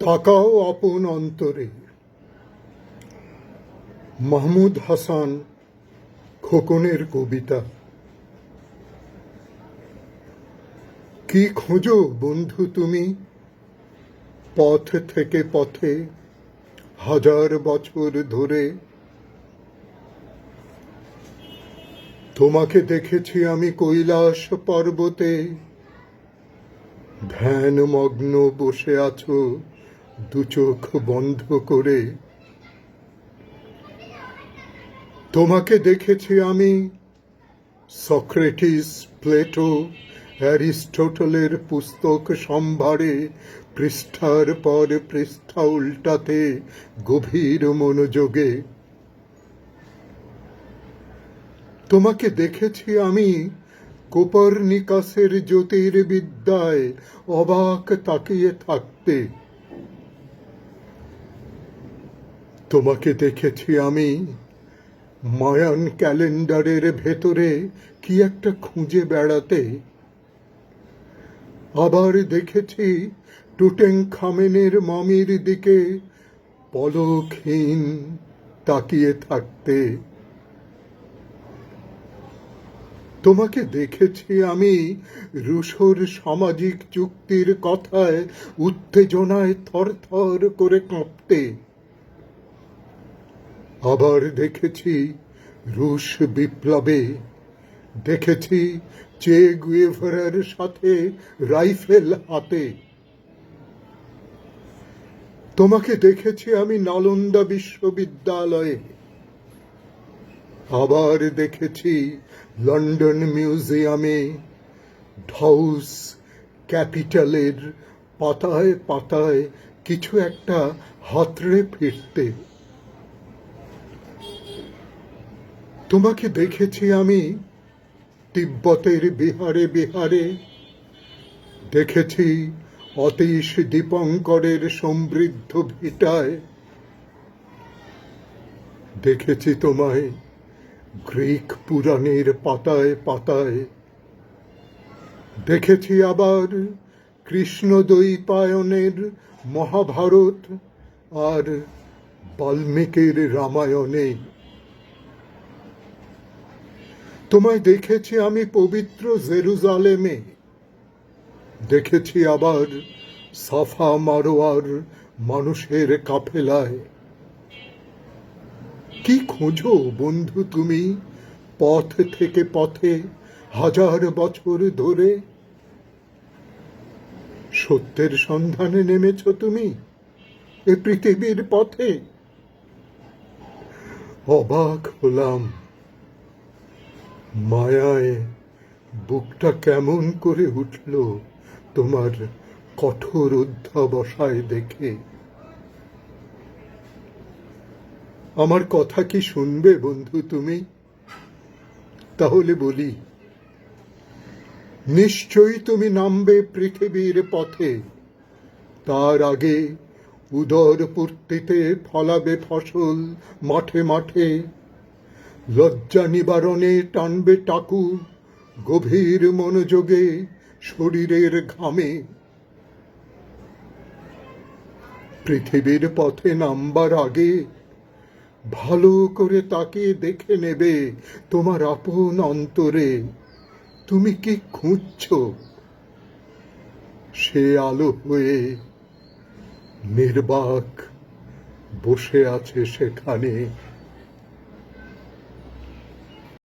তাকাও আপন অন্তরে। মাহমুদ হাসান খোকনের কবিতা। কি খোঁজো বন্ধু তুমি? পথ থেকে পথে, হাজার বছর ধরে। তোমাকে দেখেছি আমি কৈলাস পর্বতে। ধ্যান মগ্ন বসে আছো দু চোখ বন্ধ করে। তোমাকে দেখেছি আমি, সক্রেটিস প্লেটো, অ্যারিস্টটলের পুস্তক সম্ভারে, পৃষ্ঠার পর পৃষ্ঠা উল্টাতে, গভীর মনোযোগে। তোমাকে দেখেছি আমি, কোপারনিকাসের জ্যোতির্বিদ্যায় অবাক তাকিয়ে থাকতে। তোমাকে দেখেছি আমি। মায়ান ক্যালেন্ডারের ভেতরে কি একটা খুঁজে বেড়াতে। আবার দেখেছি টুটেং খামেনের মামির দিকে পলকহীন তাকিয়ে থাকতে। তোমাকে দেখেছি আমি রুশোর সামাজিক চুক্তির কথায় উত্তেজনায় থরথর করে কাঁপতে। আবার দেখেছি রুশ বিপ্লবে। দেখেছি চে গুয়েভারের সাথে রাইফেল হাতে। তোমাকে দেখেছি আমি নালন্দা বিশ্ববিদ্যালয়ে। আবার দেখেছি লন্ডন মিউজিয়ামে ঢাউস ক্যাপিটালের পাতায় পাতায় কিছু একটা হাতড়ে ফিরতে। তোমাকে দেখেছি আমি তিব্বতের বিহারে বিহারে। দেখেছি অতীশ দীপঙ্করের সমৃদ্ধ ভিটায়। দেখেছি তোমায় গ্রিক পুরাণের পাতায় পাতায়। দেখেছি আবার কৃষ্ণ কৃষ্ণদ্বৈপায়নের মহাভারত আর বাল্মীকির রামায়ণে। তোমায় দেখেছি আমি পবিত্র জেরুজালেমে। দেখেছি আবার সাফা মারোয়ার মানুষের কাফেলায়। কি খোঁজো বন্ধু তুমি পথ থেকে পথে হাজার বছর ধরে? সত্যের সন্ধানে নেমেছ তুমি এ পৃথিবীর পথে? অবাক হলাম। মায়ায় বুকটা কেমন করে উঠল তোমার কঠোর অধ্যাবসায় দেখে? আমার কথা কি শুনবে বন্ধু তুমি? তাহলে বলি, নিশ্চয়ই তুমি নামবে পৃথিবীর পথে। তার আগে উদর পূর্তিতে ফলাবে ফসল মাঠে মাঠে। লজ্জা নিবারণে টানবে টাকু গভীর মনোযোগে শরীরের ঘামে। পৃথিবীর পথে নামবার আগে ভালো করে তাকে দেখে নেবে তোমার আপন অন্তরে। তুমি কি খুঁজছ? সে আলো হয়ে নির্বাক বসে আছে সেখানে।